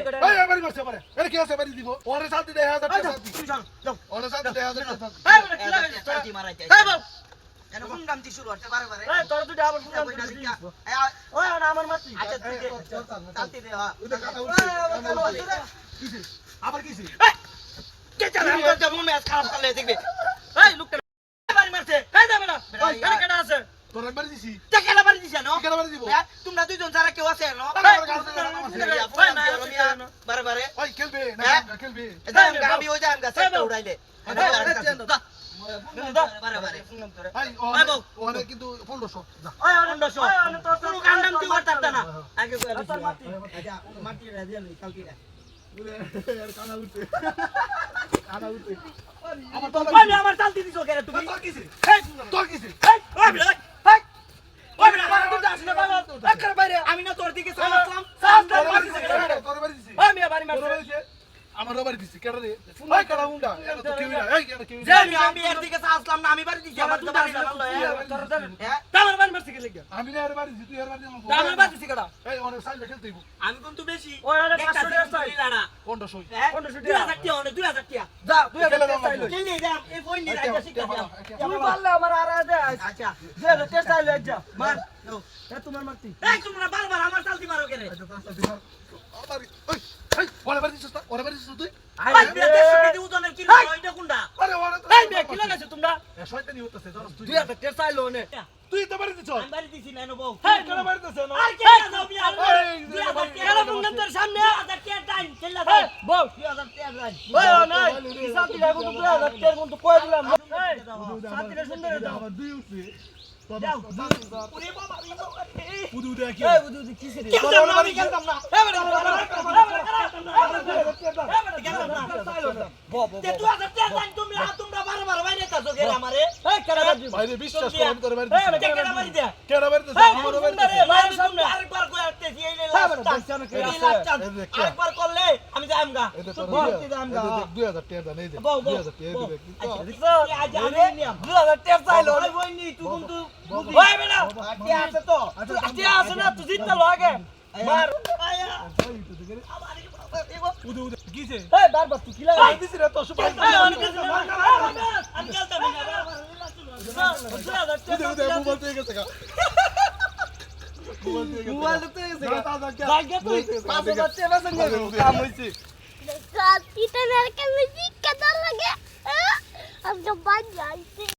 বাড়ি দিব ওরে শান্তি দেয় হাজার টাকা শান্তি তুমি যাও ওরে শান্তি দেয় হাজার টাকা এই বেটা কি লাগাইছিস তোরা? শান্তি মারাইতে এই বাবু কেন কোন কামটি শুরু হচ্ছে বারে বারে এই তোরা দুইটা আবার এই আ- ওই না আমার মাতি আচ্ছা তুই দে শান্তি দে হ্যাঁ আবার কিসে কে চালা আমি করতে ম্যাচ খারাপ করলে দেখবে এই লোকটা বাড়ি মারছে এই দে বেটা ওই কেন কেন আছে তোর একবার দিছি। কেলা বাড়ি দিছ না কেন বাড়ি দিব? হ্যাঁ, তোমরা দুইজন ছাড়া কেউ আছে না বারে বারে। ওই খেলবে না হ্যাঁ? খেলবে আমি ওই যাম গা সেটা উড়াইলে। বারে বারে ভাই ভাই বউ। বাবা বাইরে। আমি না তোর দিকে তোর বাড়ি দিছে তোর বাড়ি দিছে। ওই মিয়া বাড়ি তোর মারছে আমার বাড়ি দিছি কেন রে? ওই কানা উন্ডা এটা তো কেউ না। এই কেন কেউ যে আমি আমি এর দিকে আসলাম না আমি বাড়ি দিছি আমার তো বাড়ি না হ্যাঁ। আমার বাড়ি মারছে কি লাগা। আমি না এর বাড়ি দিছি তুই এর বাড়ি আমার আমার বাড়ি দিছি কেডা এই অনেক সাইড খেলতে দিব আমি কিন্তু বেশি। ওই আরে 500 টাকা চাই লাড়া 1500 কোনটা 2000 টাকা অনেক 2000 টাকা যা তুই খেলে এটা দাও চাইলো দাম এই ফোন নিয়ে রাখা শিখা তুই পারলে আমার আর দে আচ্ছা। যে টেস্ট চাইলো যা মার। এ তোমার মারতি। এই তোমরা বারবার আমার চালতি মারো কেন আমার ওই বাড়ি দিছিস তুই আই ভাই বিয়া দেড়শো কেজি ওজনের কিলো এটা কোনটা আরে ওরে তো এই মেয়ে কি লাগাইছো তোমরা এ শয়তানি হইতাছে জানিস তুই তুই একটা চাইলো নে তুই তো বাড়ি দিছস আমি বাড়ি দিছি না নবো হেই কেন বাড়ি দিছস না আর কে দাও এই, দুই হাজার টাকা কেন মুঙ্গের সামনে 2000 টাকা টাইম চলে হেই যাও বল 2000 টাকা টাইম ওই ও নাই শান্তি লাগো তো তুই আর তের মত কই দিলাম এই সুন্দর দাও দুই উঠছে যাও আছে। আচ্ছা, না তুই জিততে লাগে মার আয়া উদে উদে কিছে এই বারবার তুই কি লাগা বাড়ি রে তো সুপার এই অনেক কিছু না আমি খেলতাম না দুই হাজার উদে উদে টেস্ট মোবাইল থেকে গেছে গা। মোবাইল